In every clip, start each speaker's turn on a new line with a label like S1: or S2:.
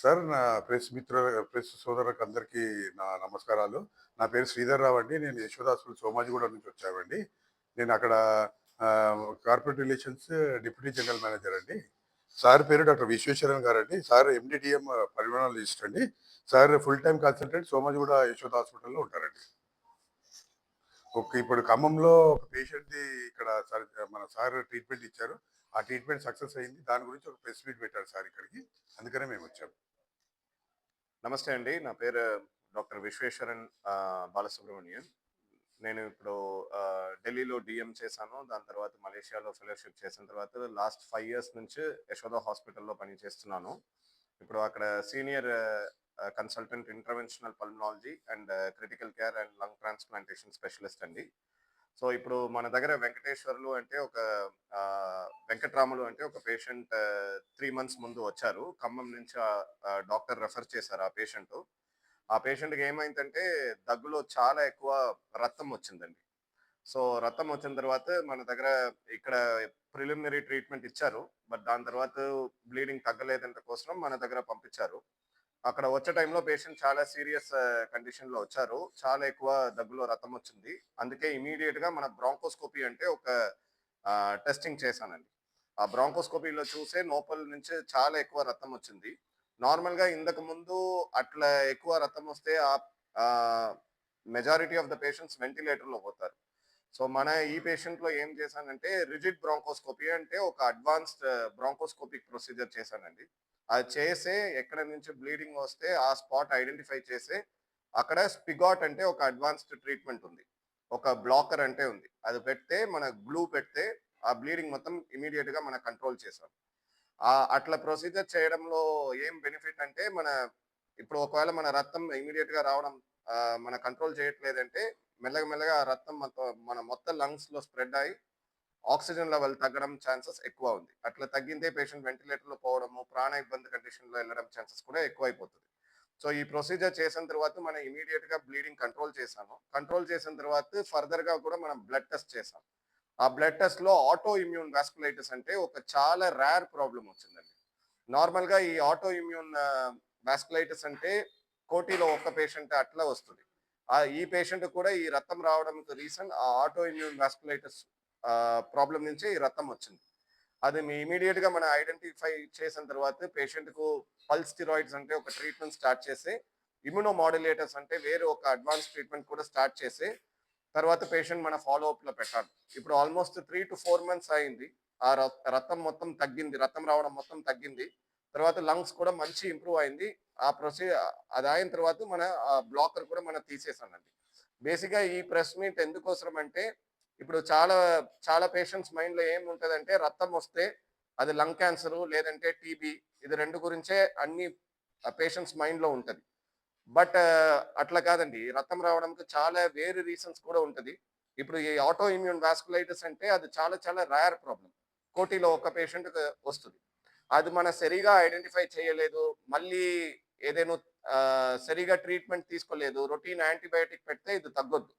S1: Sir నా press మిత్ర press సోదరులకు అందరికీ నా నమస్కారాలు. నా పేరు శ్రీధర్ రావు అండి. నేను యశోద సోమాజిగూడ నుంచి వచ్చామండి. నేను అక్కడ corporate relations deputy general manager అండి. సార్ పేరు డాక్టర్ విశ్వేశ్వరన్ గారు అండి సార్ ఎండిడిఎం పరిమాణాలజిస్ట్ అండి. Sir full time consultant Somajiguda Yashoda హాస్పిటల్లో ఉంటారండి. ఓకే ఇప్పుడు ఖమ్మంలో ఒక పేషెంట్ది ఇక్కడ సార్ మన సార్ ట్రీట్మెంట్ ఇచ్చారు. ఆ ట్రీట్మెంట్ సక్సెస్ అయింది. దాని గురించి ఒక ప్రెస్ మీట్ పెట్టారు సార్ ఇక్కడికి. అందుకనే మేము వచ్చాము
S2: నమస్తే అండి. నా పేరు డాక్టర్ విశ్వేశ్వరన్ బాలసుబ్రహ్మణ్యం. నేను ఇప్పుడు ఢిల్లీలో డిఎం చేశాను. దాని తర్వాత మలేషియాలో ఫెలోషిప్ చేసిన తర్వాత లాస్ట్ ఫైవ్ ఇయర్స్ నుంచి యశోద హాస్పిటల్లో పనిచేస్తున్నాను. ఇప్పుడు అక్కడ senior consultant interventional pulmonology and critical care and lung transplantation specialist అండి. సో ఇప్పుడు మన దగ్గర వెంకటేశ్వర్లు అంటే ఒక వెంకట్రాములు అంటే ఒక పేషెంట్ త్రీ మంత్స్ ముందు వచ్చారు. ఖమ్మం నుంచి డాక్టర్ రెఫర్ చేశారు ఆ పేషెంట్. ఆ పేషెంట్కి ఏమైందంటే దగ్గులో చాలా ఎక్కువ రక్తం వచ్చిందండి. సో రక్తం వచ్చిన తర్వాత మన దగ్గర ఇక్కడ ప్రిలిమినరీ ట్రీట్మెంట్ ఇచ్చారు. బట్ దాని తర్వాత బ్లీడింగ్ తగ్గలేదంట కోసం మన దగ్గర పంపించారు. అక్కడ వచ్చే టైంలో పేషెంట్ చాలా సీరియస్ కండిషన్లో వచ్చారు. చాలా ఎక్కువ దగ్గులో రతం వచ్చింది. అందుకే ఇమీడియట్గా మన బ్రాంకోస్కోపీ అంటే ఒక టెస్టింగ్ చేశానండి. ఆ బ్రాంకోస్కోపీలో చూసే నోపల్ నుంచి చాలా ఎక్కువ రతం వచ్చింది. నార్మల్గా ఇంతకు ముందు అట్లా ఎక్కువ రతం వస్తే ఆ మెజారిటీ ఆఫ్ ద పేషెంట్స్ వెంటిలేటర్లో పోతారు. సో మన ఈ పేషెంట్లో ఏం చేశానంటే రిజిడ్ బ్రాంకోస్కోపీ అంటే ఒక అడ్వాన్స్డ్ బ్రాంకోస్కోపిక్ ప్రొసీజర్ చేశానండి. అది చేసే ఎక్కడ నుంచి బ్లీడింగ్ వస్తే ఆ స్పాట్ ఐడెంటిఫై చేసి అక్కడ స్పిగాట్ అంటే ఒక అడ్వాన్స్డ్ ట్రీట్మెంట్ ఉంది. ఒక బ్లాకర్ అంటే ఉంది. అది పెడితే మన గ్లూ పెడితే ఆ బ్లీడింగ్ మొత్తం ఇమీడియట్గా మన కంట్రోల్ చేసాం ఆ అట్లా ప్రొసీజర్ చేయడంలో ఏం బెనిఫిట్ అంటే మన ఇప్పుడు ఒకవేళ మన రక్తం ఇమీడియట్గా రావడం మన కంట్రోల్ చేయట్లేదంటే మెల్లగా మెల్లగా ఆ రక్తం మొత్తం మన మొత్తం లంగ్స్లో స్ప్రెడ్ అయ్యి ఆక్సిజన్ లెవెల్ తగ్గడం ఛాన్సెస్ ఎక్కువ ఉంది. అట్లా తగ్గిందే పేషెంట్ వెంటిలేటర్లో పోవడము ప్రాణ ఇబ్బంది కండిషన్లో వెళ్ళడం ఛాన్సెస్ కూడా ఎక్కువైపోతుంది. సో ఈ ప్రొసీజర్ చేసిన తర్వాత మనం ఇమీడియట్గా బ్లీడింగ్ కంట్రోల్ చేశాను కంట్రోల్ చేసిన తర్వాత ఫర్దర్గా కూడా మనం బ్లడ్ టెస్ట్ చేసాం ఆ బ్లడ్ టెస్ట్లో ఆటో ఇమ్యూన్ వాస్కులైటిస్ అంటే ఒక చాలా రేర్ ప్రాబ్లం వచ్చిందండి. నార్మల్గా ఈ ఆటో ఇమ్యూన్ వాస్కులైటిస్ అంటే కోటిలో ఒక్క పేషెంట్ అట్లా వస్తుంది. ఆ ఈ పేషెంట్ కూడా ఈ రక్తం రావడానికి రీజన్ ఆ ఆటో ఇమ్యూన్ వాస్కులైటిస్ ప్రాబ్లం నుంచి రక్తం వచ్చింది. అది మీ ఇమీడియట్గా మనం ఐడెంటిఫై చేసిన తర్వాత పేషెంట్కు పల్స్ స్టిరాయిడ్స్ అంటే ఒక ట్రీట్మెంట్ స్టార్ట్ చేసి ఇమ్యూనో మాడ్యులేటర్స్ అంటే వేరే ఒక అడ్వాన్స్ ట్రీట్మెంట్ కూడా స్టార్ట్ చేసి తర్వాత పేషెంట్ మన ఫాలో అప్ పెట్టాలి. ఇప్పుడు almost three to four months అయింది. ఆ రక్తం మొత్తం తగ్గింది రక్తం రావడం మొత్తం తగ్గింది. తర్వాత లంగ్స్ కూడా మంచి ఇంప్రూవ్ అయింది. ఆ ప్రొసీజర్ అది అయిన తర్వాత మన బ్లాకర్ కూడా మనం తీసేసానండి బేసిక్గా ఈ ప్రెస్ మీట్ ఎందుకోసం అంటే ఇప్పుడు చాలా చాలా పేషెంట్స్ మైండ్లో ఏం ఉంటుందంటే రక్తం వస్తే అది లంగ్ క్యాన్సర్ లేదంటే టీబీ ఇది రెండు గురించే అన్ని పేషెంట్స్ మైండ్లో ఉంటుంది. బట్ అట్లా కాదండి. రక్తం రావడానికి చాలా వేరే రీజన్స్ కూడా ఉంటుంది. ఇప్పుడు ఈ ఆటో ఇమ్యూన్ వాస్కులైటిస్ అంటే అది చాలా చాలా రేర్ ప్రాబ్లం కోటిలో ఒక పేషెంట్ వస్తుంది. అది మన సరిగా ఐడెంటిఫై చేయలేదు. మళ్ళీ ఏదైనా సరిగా ట్రీట్మెంట్ తీసుకోలేదు. రొటీన్ యాంటీబయాటిక్ పెడితే ఇది తగ్గొద్దు.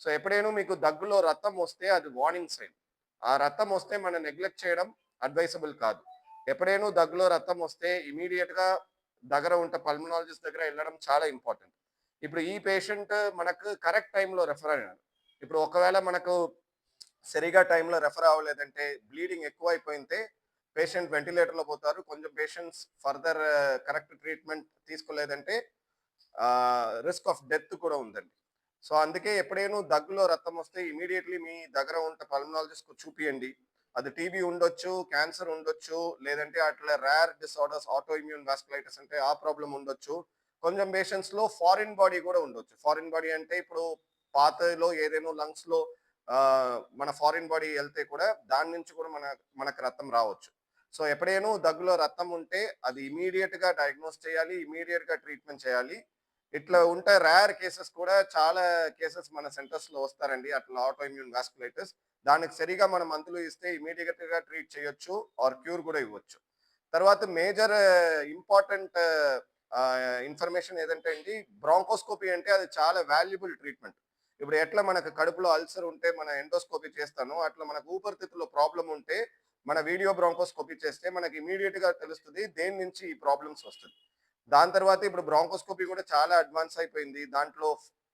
S2: సో ఎప్పుడైనా మీకు దగ్గులో రక్తం వస్తే అది వార్నింగ్ సైన్ ఆ రక్తం వస్తే మనం నెగ్లెక్ట్ చేయడం అడ్వైసబుల్ కాదు. ఎప్పుడైనా దగ్గులో రక్తం వస్తే ఇమీడియట్గా దగ్గర ఉంటే పల్మనాలజిస్ట్ దగ్గర వెళ్ళడం చాలా ఇంపార్టెంట్ ఇప్పుడు ఈ పేషెంట్ మనకు కరెక్ట్ టైంలో రెఫర్ అయ్యాడు ఇప్పుడు ఒకవేళ మనకు సరిగా టైంలో రెఫర్ అవ్వలేదంటే బ్లీడింగ్ ఎక్కువ అయిపోయితే పేషెంట్ వెంటిలేటర్లో పోతారు. కొంచెం పేషెంట్స్ ఫర్దర్ కరెక్ట్ ట్రీట్మెంట్ తీసుకోలేదంటే రిస్క్ ఆఫ్ డెత్ కూడా ఉందండి. సో అందుకే ఎప్పుడైనా దగ్గులో రక్తం వస్తే ఇమీడియట్లీ మీ దగ్గర ఉంటే పల్మనాలజిస్ట్కు చూపియండి. అది టీబీ ఉండొచ్చు క్యాన్సర్ ఉండొచ్చు లేదంటే అట్లా rare disorders auto immune vasculitis అంటే ఆ ప్రాబ్లం ఉండొచ్చు. కొంచెం పేషెంట్స్లో ఫారిన్ బాడీ కూడా ఉండొచ్చు. ఫారిన్ బాడీ అంటే ఇప్పుడు పాతలో ఏదైనా లంగ్స్లో మన ఫారిన్ బాడీ వెళ్తే కూడా దాని నుంచి కూడా మన మనకు రక్తం రావచ్చు. సో ఎప్పుడైనా దగ్గులో రక్తం ఉంటే అది ఇమీడియట్గా డయాగ్నోస్ చేయాలి ఇమీడియట్గా ట్రీట్మెంట్ చేయాలి. ఇట్లా ఉంటే రేర్ కేసెస్ కూడా చాలా కేసెస్ మన సెంటర్స్లో వస్తారండి. అట్లా ఆటో ఇమ్యూన్ వాస్కులైటిస్ దానికి సరిగా మనం మందులు ఇస్తే ఇమీడియట్గా ట్రీట్ చేయొచ్చు ఆర్ క్యూర్ కూడా ఇవ్వచ్చు. తర్వాత మేజర్ ఇంపార్టెంట్ ఇన్ఫర్మేషన్ ఏదంటే అండి బ్రాంకోస్కోపీ అంటే అది చాలా వాల్యుబుల్ ట్రీట్మెంట్ ఇప్పుడు ఎట్లా మనకు కడుపులో అల్సర్ ఉంటే మన ఎండోస్కోపీ చేస్తాను అట్లా మనకు ఊపిరితిత్తులో ప్రాబ్లం ఉంటే మన వీడియో బ్రాంకోస్కోపీ చేస్తే మనకి ఇమీడియట్గా తెలుస్తుంది దేని నుంచి ఈ ప్రాబ్లమ్స్ వస్తుంది. దాని తర్వాత ఇప్పుడు బ్రాంకోస్కోపీ కూడా చాలా అడ్వాన్స్ అయిపోయింది. దాంట్లో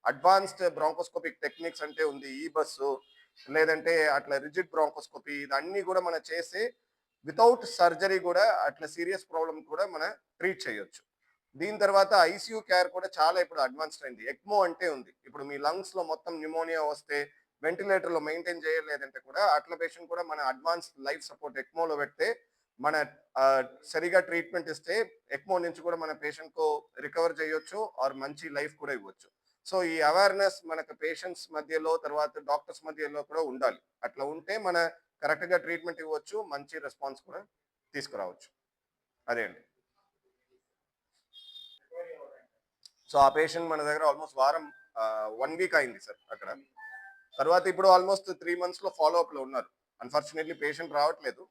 S2: అడ్వాన్స్డ్ బ్రాంకోస్కోపిక్ టెక్నిక్స్ అంటే ఉంది. E ఈ బస్సు లేదంటే అట్లా రిజిడ్ బ్రాంకోస్కోపీ ఇదన్నీ కూడా మనం చేసి వితౌట్ సర్జరీ కూడా అట్లా సీరియస్ ప్రాబ్లమ్ కూడా మనం ట్రీట్ చేయొచ్చు. దీని తర్వాత ఐసీయూ కేర్ కూడా చాలా ఇప్పుడు అడ్వాన్స్డ్ అయింది. ఎక్మో అంటే ఉంది. ఇప్పుడు మీ లంగ్స్లో మొత్తం న్యూమోనియా వస్తే వెంటిలేటర్లో మెయింటైన్ చేయలేదంటే కూడా అట్ల పేషెంట్ కూడా మన అడ్వాన్స్ లైఫ్ సపోర్ట్ ఎక్మోలో పెడితే మన సరిగా ట్రీట్మెంట్ ఇస్తే ఎక్మో నుంచి కూడా మన పేషెంట్కు రికవర్ చేయొచ్చు ఆర్ మంచి లైఫ్ కూడా ఇవ్వచ్చు. సో ఈ అవేర్నెస్ మనకు పేషెంట్స్ మధ్యలో తర్వాత డాక్టర్స్ మధ్యలో కూడా ఉండాలి. అట్లా ఉంటే మన కరెక్ట్గా ట్రీట్మెంట్ ఇవ్వచ్చు మంచి రెస్పాన్స్ కూడా తీసుకురావచ్చు. అదే అండి. సో ఆ పేషెంట్ మన దగ్గర ఆల్మోస్ట్ వారం వన్ వీక్ అయింది సార్ అక్కడ. తర్వాత ఇప్పుడు ఆల్మోస్ట్ త్రీ మంత్స్లో ఫాలో అప్లో ఉన్నారు. అన్ఫార్చునేట్లీ పేషెంట్ రావట్లేదు.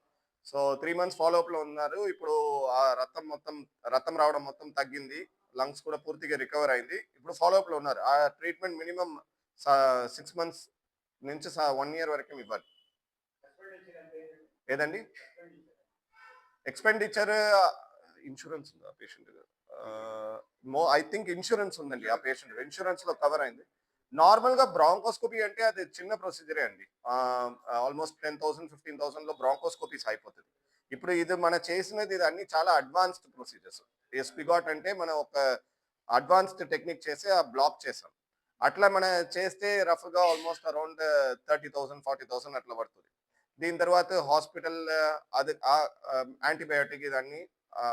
S2: సో త్రీ మంత్స్ ఫాలో అప్లో ఉన్నారు. ఇప్పుడు ఆ రక్తం మొత్తం రక్తం రావడం మొత్తం తగ్గింది. లంగ్స్ కూడా పూర్తిగా రికవర్ అయింది. ఇప్పుడు ఫాలో అప్లో ఉన్నారు. ఆ ట్రీట్మెంట్ మినిమం సిక్స్ మంత్స్ నుంచి వన్ ఇయర్ వరకు ఇవ్వాలి. ఏదండి? ఎక్స్పెండిచర్ ఇన్సూరెన్స్ ఉందా పేషెంట్ మో ఐ థింక్ ఇన్సూరెన్స్ ఉందండి ఆ పేషెంట్ ఇన్సూరెన్స్లో కవర్ అయింది. నార్మల్గా బ్రాంకోస్కోపీ అంటే అది చిన్న ప్రొసీజరే అండి. ఆల్మోస్ట్ టెన్ థౌసండ్ ఫిఫ్టీన్ థౌసండ్లో బ్రాంకోస్కోపీస్ అయిపోతుంది ఇప్పుడు ఇది మన చేసినది ఇది అన్ని చాలా అడ్వాన్స్డ్ ప్రొసీజర్స్. ఎస్పిగాట్ అంటే మనం ఒక అడ్వాన్స్డ్ టెక్నిక్ చేసి ఆ బ్లాక్ చేసాం. అట్లా మనం చేస్తే రఫ్గా almost around thirty thousand forty thousand అట్లా పడుతుంది. దీని తర్వాత హాస్పిటల్ అది యాంటీబయాటిక్ ఇదన్నీ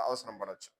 S2: అవసరం పడవచ్చు